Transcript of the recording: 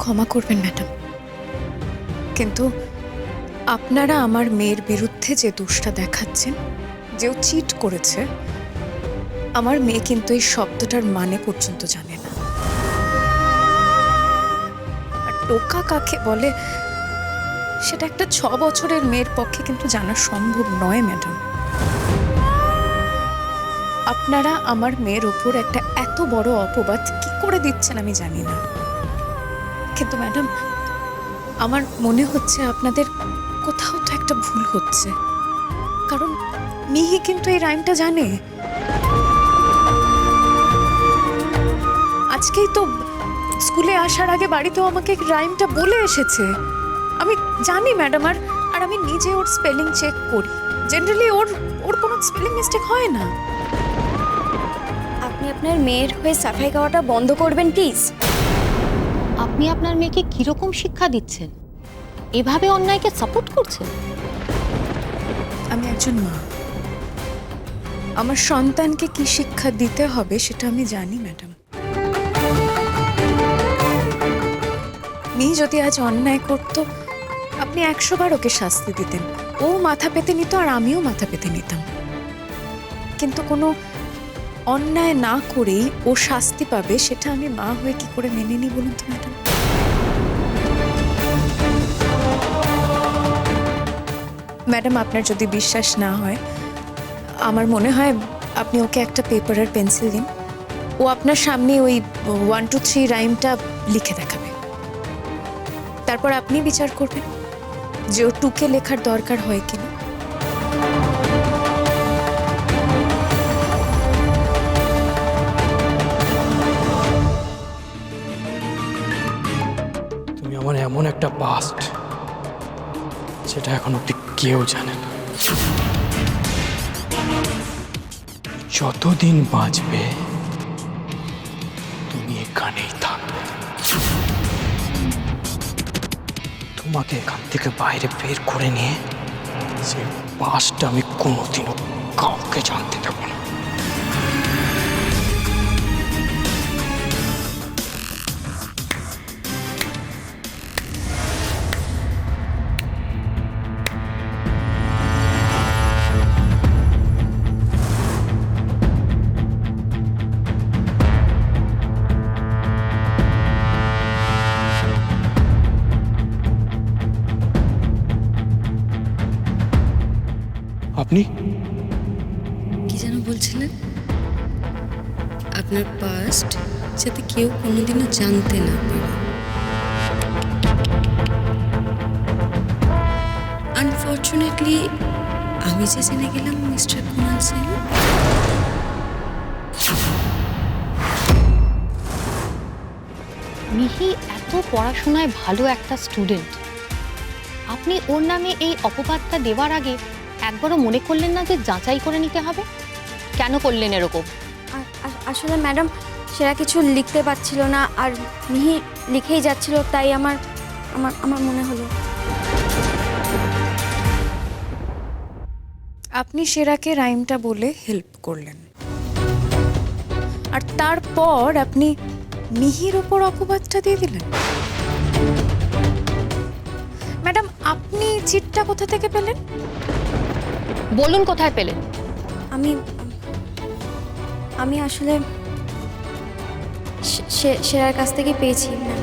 ক্ষমা করবেন, ম্যাডাম। কিন্তু আপনারা আমার মেয়ের বিরুদ্ধে যে দোষটা দেখাচ্ছেন, যে ও চিট করেছে, আমার মেয়ে কিন্তু এই শব্দটার মানে পর্যন্ত জানে না। আর টোকা কাকে বলে, সেটা একটা ছ বছরের মেয়ের পক্ষে কিন্তু জানা সম্ভব নয়, ম্যাডাম। আপনারা আমার মেয়ের ওপর একটা এত বড় অপবাদ কি করে দিচ্ছেন আমি জানি না। কিন্তু ম্যাডাম, আমার মনে হচ্ছে আপনাদের কোথাও তো একটা ভুল হচ্ছে। কারণ মিহি কিন্তু এই রাইমটা জানে। আজকেই তো স্কুলে আসার আগে বাড়িতেও আমাকে রাইমটা বলে এসেছে। আমি জানি ম্যাডাম, আর আর আমি নিজে ওর স্পেলিং চেক করি। জেনারেলি ওর ওর কোনো স্পেলিং মিস্টেক হয় না। আপনি আপনার মেয়ের হয়ে সাফাই গাওয়াটা বন্ধ করবেন, প্লিজ। আপনি আপনার মেয়েকে কীরকম শিক্ষা দিচ্ছেন? এভাবে অন্যায়কে সাপোর্ট করছেন? আমি একজন মা। আমার সন্তানকে কি শিক্ষা দিতে হবে সেটা আমি জানি, ম্যাডাম। মেয়ে যদি আজ অন্যায় করত, আপনি একশো বার ওকে শাস্তি দিতেন। ও মাথা পেতে নিত আর আমিও মাথা পেতে নিতাম। কিন্তু কোনো অন্যায় না করেই ও শাস্তি পাবে, সেটা আমি মা হয়ে কি করে মেনে নিই বলুন তো ম্যাডাম? ম্যাডাম, আপনার যদি বিশ্বাস না হয়, আমার মনে হয় আপনি ওকে একটা পেপার আর পেন্সিল দিন। ও আপনার সামনে ওই ওয়ান টু থ্রি রাইমটা লিখে দেখাবে। তারপর আপনি বিচার করবেন যে ও টুকে লেখার দরকার হয় কিনা। এমন একটা পাস্ট সেটা এখন অব্দি কেউ জানে না। যতদিন বাঁচবে, তুমি এখানেই থাকবে। তোমাকে এখান থেকে বাইরে বের করে নিয়ে সে পাস্টটা আমি কোনোদিনও কাউকে জানতে দেবো না। আপনি? কি যেন বলছিলেন? আপনার পাস্ট যাতে কেউ কোনোদিনও জানতে না পারে। আনফর্চুনেটলি আমি যে জেনে গেলাম মিস্টার কুনাল সেন। মিহি এত পড়াশোনায় ভালো একটা স্টুডেন্ট আপনি ওর নামে এই অপবাদটা দেওয়ার আগে একবারও মনে করলেন না যে যাচাই করে নিতে হবে? কেন করলেন এরকম? আসলে ম্যাডাম সেরা কিছু লিখতে পারছিল না আর মিহি লিখেই যাচ্ছিল তাই আমার আমার আমার মনে হলো। আপনি সেরাকে রাইমটা বলে হেল্প করলেন। আর তারপর আপনি মিহির ওপর অপবাদটা দিয়ে দিলেন? ম্যাডাম আপনি চিটটা কোথা থেকে পেলেন? বলুন কোথায় পেলেন আমি আমি আসলে সে- সেরার কাছ থেকে পেয়েছি ম্যাম।